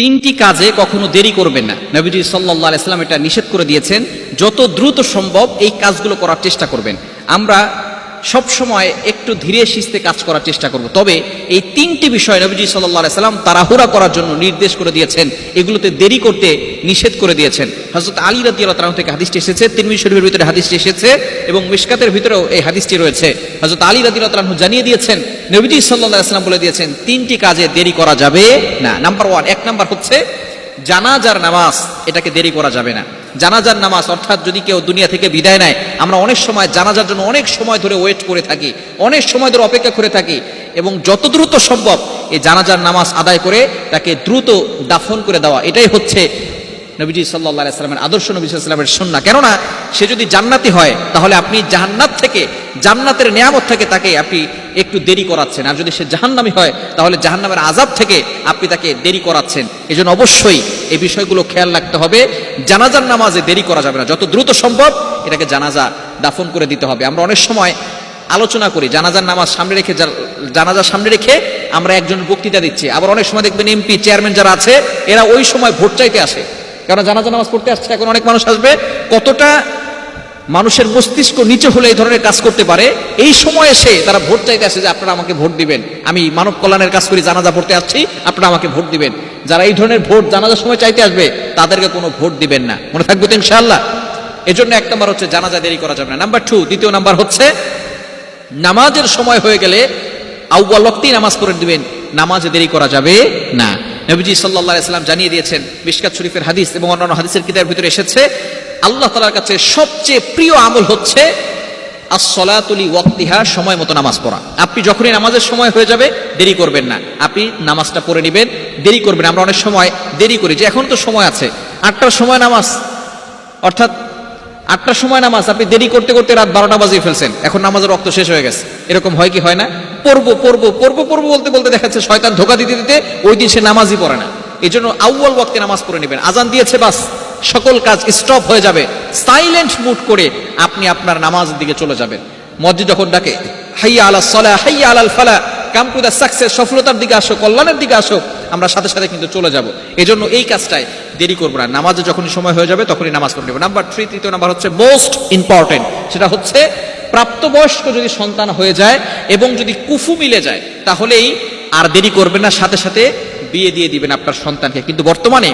তিনটি কাজে কখনো দেরি করবেন না। নবীজি সাল্লাহ ইসলাম এটা নিষেধ করে দিয়েছেন, যত দ্রুত সম্ভব এই কাজগুলো করার চেষ্টা করবেন। আমরা সব সময় একটু ধীরে শিস্তে কাজ করার চেষ্টা করব। তবে এই তিনটি বিষয় নবীজি সাল্লাহ সাল্লাম তাড়াহুড়া করার জন্য নির্দেশ করে দিয়েছেন, এগুলোতে দেরি করতে নিষেধ করে দিয়েছেন। হজরত আলী রাদি আল্লাহ থেকে হাদিসটি এসেছে তিনমি শরীফের ভিতরে হাদিসটি এসেছে এবং মিশকাতের ভিতরেও এই হাদিসটি রয়েছে। হজরত আলী রাদি আল্লাহ জানিয়ে দিয়েছেন নবীজি সাল্লাহ সাল্লাম বলে দিয়েছেন, তিনটি কাজে দেরি করা যাবে না। নাম্বার ওয়ান এক নাম্বার হচ্ছে জানাজার নামাজ, এটাকে দেরি করা যাবে না। জানাজার নামাজ, অর্থাৎ যদি কেউ দুনিয়া থেকে বিদায় নেয়, আমরা অনেক সময় জানাজার জন্য অনেক সময় ধরে ওয়েট করে থাকি, অনেক সময় ধরে অপেক্ষা করে থাকি এবং যত দ্রুত সম্ভব এই জানাজার নামাজ আদায় করে তাকে দ্রুত দাফন করে দেওয়া। এটাই হচ্ছে নবীজি সাল্লাহ সাল্লামের আদর্শ নবী সাল্লামের সন্না কেননা সে যদি জান্নাতি হয়, তাহলে আপনি জান্নাত থেকে, জান্নাতের নিয়ামত থেকে তাকে আপনি একটু দেরি করাচ্ছেন। আর যদি সে জাহান্নামি হয়, তাহলে জাহান্নামের আজাব থেকে আপনি তাকে দেরি করাচ্ছেন। এই জন্য অবশ্যই এই বিষয়গুলো খেয়াল রাখতে হবে। জানাজার নামাজে দেরি করা যাবে না। যত দ্রুত সম্ভব এটাকে জানাজা দাফন করে দিতে হবে। আমরা অনেক সময় আলোচনা করি, জানাজার নামাজ সামনে রেখে জানাজার সামনে রেখে আমরা একজন বক্তৃতা দিচ্ছি। আবার অনেক সময় দেখবেন এমপি, চেয়ারম্যান যারা আছে, এরা ওই সময় ভোট চাইতে আসে। কারণ জানাজা নামাজ পড়তে আসছে, এখন অনেক মানুষ আসবে। কতটা মানুষের মস্তিষ্ক নিচে হলে এই ধরনের কাজ করতে পারে, এই সময় এসে তারা ভোট চাইতে আসে যে, আপনারা আমাকে ভোট দিবেন। আমি মানব কল্যাণের কাজ করি, জানাজা পড়তে আসছি, আপনারা আমাকে ভোট দিবেন। যারা এই ধরনের ভোট জানাজার সময় চাইতে আসবে, তাদেরকে কোনো ভোট দিবেন না। মনে থাকবে তো ইনশাআল্লাহ? এজন্য এক নম্বর হচ্ছে জানাজা দেরি করা যাবে না। নাম্বার টু দ্বিতীয় নাম্বার হচ্ছে, নামাজের সময় হয়ে গেলে আউ্বাল নামাজ পড়ে দিবেন। নামাজে দেরি করা যাবে না। নবীজি সাল্লাহ ইসলাম জানিয়ে দিয়েছেন মিশকাত শরীফের হাদিস এবং অন্যান্য হাদিসের কিতাবের ভিতরে এসেছে, আল্লাহ তালার কাছে সবচেয়ে প্রিয় আমল হচ্ছে আসলাতুলি ওয়াক্তিহা সময় মতো নামাজ পড়া। আপনি যখনই নামাজের সময় হয়ে যাবে, দেরি করবেন না। আপনি নামাজটা পড়ে নেবেন, দেরি করবেন আমরা অনেক সময় দেরি করি যে এখন তো সময় আছে। আটটার সময় নামাজ, অর্থাৎ আটটার সময় নামাজ, আপনি দেরি করতে করতে রাত বারোটা বাজিয়ে ফেলছেন। এখন নামাজের রক্ত শেষ হয়ে গেছে। এরকম হয় কি, হয় না? পড়ব পড়ব পড়ব পড়ব বলতে বলতে দেখা যাচ্ছে শয়তান ধোকা দিতে দিতে ওই দিন সে নামাজই পড়ে না। এই জন্য আউ্বাল ওয়াক্তে নামাজ পড়ে নেবেন। আজান দিয়েছে, বাস। সকল কাজ স্টপ হয়ে যাবে। সাইলেন্ট মুড করে আপনি আপনার নামাজের দিকে চলে যাবেন। মসজিদ যখন ডাকে, হাইয়া আলা সলা, হাইয়া আলাল ফালা কাম টু দ্য সাকসেস সফলতার দিকে আসো, কল্যাণের দিকে আসো, আমরা সাথে সাথে কিন্তু চলে যাব। এই জন্য এই কাজটাই দেরি করব না। নামাজে যখনই সময় হয়ে যাবে, তখনই নামাজ পড়ে নেব। নাম্বার থ্রি তৃতীয় নাম্বার হচ্ছে মোস্ট ইম্পর্টেন্ট সেটা হচ্ছে প্রাপ্তবয়স্ক যদি সন্তান হয়ে যায় এবং যদি কুফু মিলে যায়, তাহলেই আর দেরি করবেন না, সাথে সাথে বিয়ে দিয়ে দিবেন আপনার সন্তানকে। কিন্তু বর্তমানে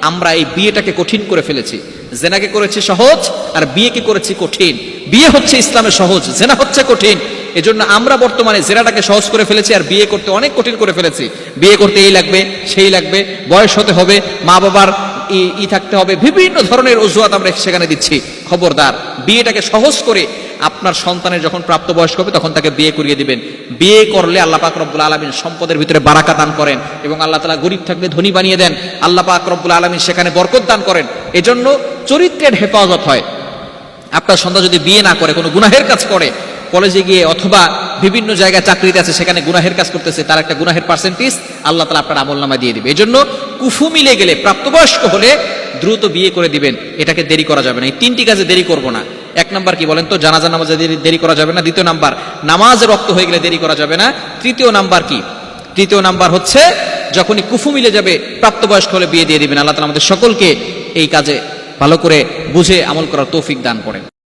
আমরা এই বিয়েটাকে কঠিন করে ফেলেছি। জেনাকে করেছি সহজ আর বিয়েকে করেছি কঠিন। বিয়ে হচ্ছে ইসলামের সহজ, জেনা হচ্ছে কঠিন। এজন্য আমরা বর্তমানে জেনাটাকে সহজ করে ফেলেছি আর বিয়ে করতে অনেক কঠিন করে ফেলেছি। বিয়ে করতে এই লাগবে, সেই লাগবে, বয়স হতে হবে, মা বাবার ই- ই থাকতে হবে, বিভিন্ন ধরনের অজুহাত আমরা সেখানে দিচ্ছি। খবরদার, বিয়েটাকে সহজ করে আপনার সন্তানের যখন প্রাপ্তবয়স্ক হবে তখন তাকে বিয়ে করিয়ে দিবেন। বিয়ে করলে আল্লাহ পাক রব্বুল আলমিন সম্পদের ভিতরে বারাকা দান করেন এবং আল্লাহ তালা গরিব থাকলে ধনী বানিয়ে দেন। আল্লাহ পাক রব্বুল আলমিন সেখানে বরকত দান করেন। এজন্য চরিত্রের হেফাজত হয়। আপনার সন্তান যদি বিয়ে না করে, কোনো গুনাহের কাজ করে কলেজে গিয়ে অথবা বিভিন্ন জায়গায় চাকরিতে আছে, সেখানে গুনাহের কাজ করতেছে, তার একটা গুনাহের পার্সেন্টেজ আল্লাহ তালা আপনার আমল নামা দিয়ে দিবে। এই জন্য কুফু মিলে গেলে, প্রাপ্তবয়স্ক হলে দ্রুত বিয়ে করে দিবেন, এটাকে দেরি করা যাবে না। এই তিনটি কাজে দেরি করব না। এক নাম্বার কি বলেন তো? জানাজা নামাজে দেরি- করা যাবে না। দ্বিতীয় নাম্বার, নামাজ রক্ত হয়ে গেলে দেরি করা যাবে না। তৃতীয় নাম্বার কি? তৃতীয় নাম্বার হচ্ছে, যখনই কুফু মিলে যাবে, প্রাপ্তবয়স্ক হলে বিয়ে দিয়ে দিবেন। আল্লাহ তালা আমাদের সকলকে এই কাজে ভালো করে বুঝে আমল করার তৌফিক দান করেন।